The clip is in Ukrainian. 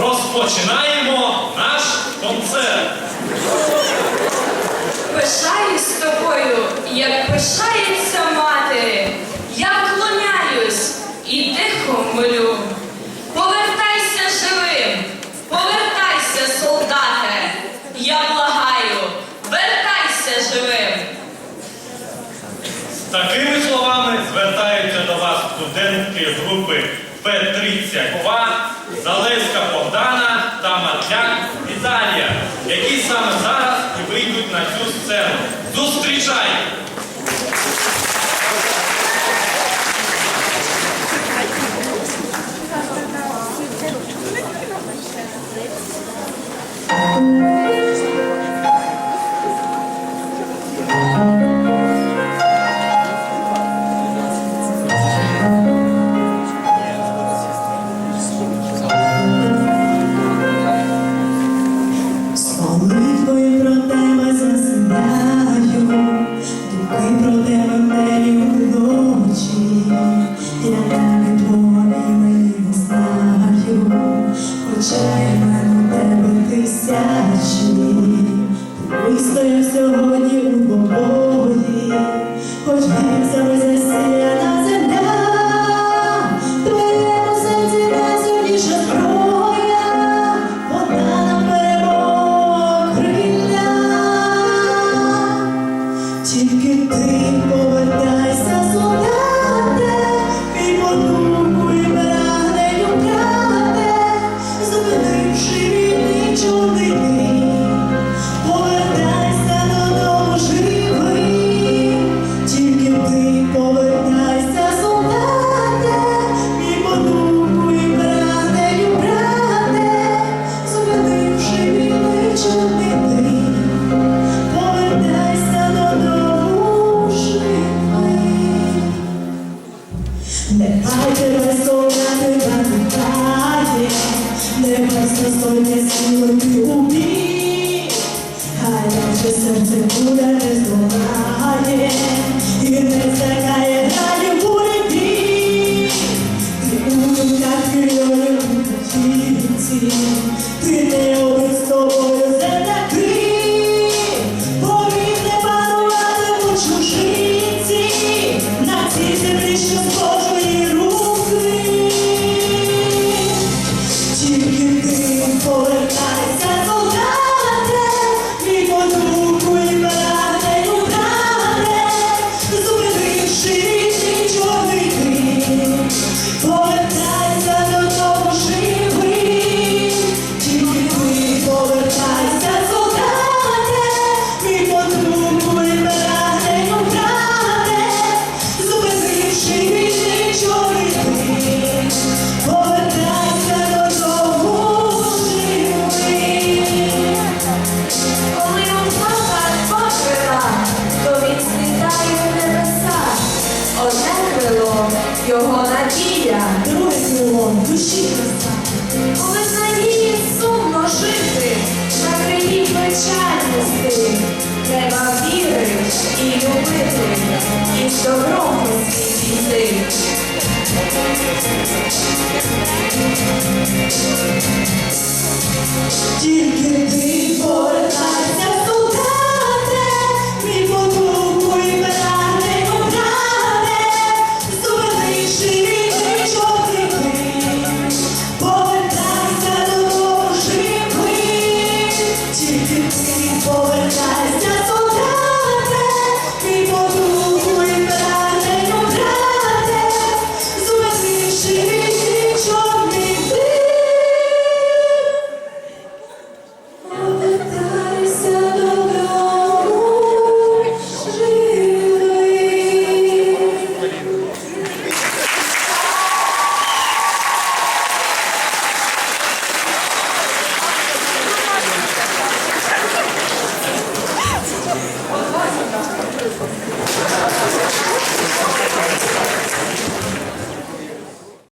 Розпочинаємо наш концерт. Пишаюсь тобою, як пишається мати, Я вклоняюсь і тихо молю. Повертайся живим, повертайся, солдате. Я благаю, вертайся живим. З такими словами звертаються до вас студентки групи. Петриця Кова, Залеска Богдана та Матляк Віталія, які саме зараз і вийдуть на цю сцену. Зустрічай! was his Ne pace răstornate cantitate Ne pace răstornate iubii Hai pace sărțe bună răstornate Iubește ca e rale burebii Te urcat că eu rămână cinții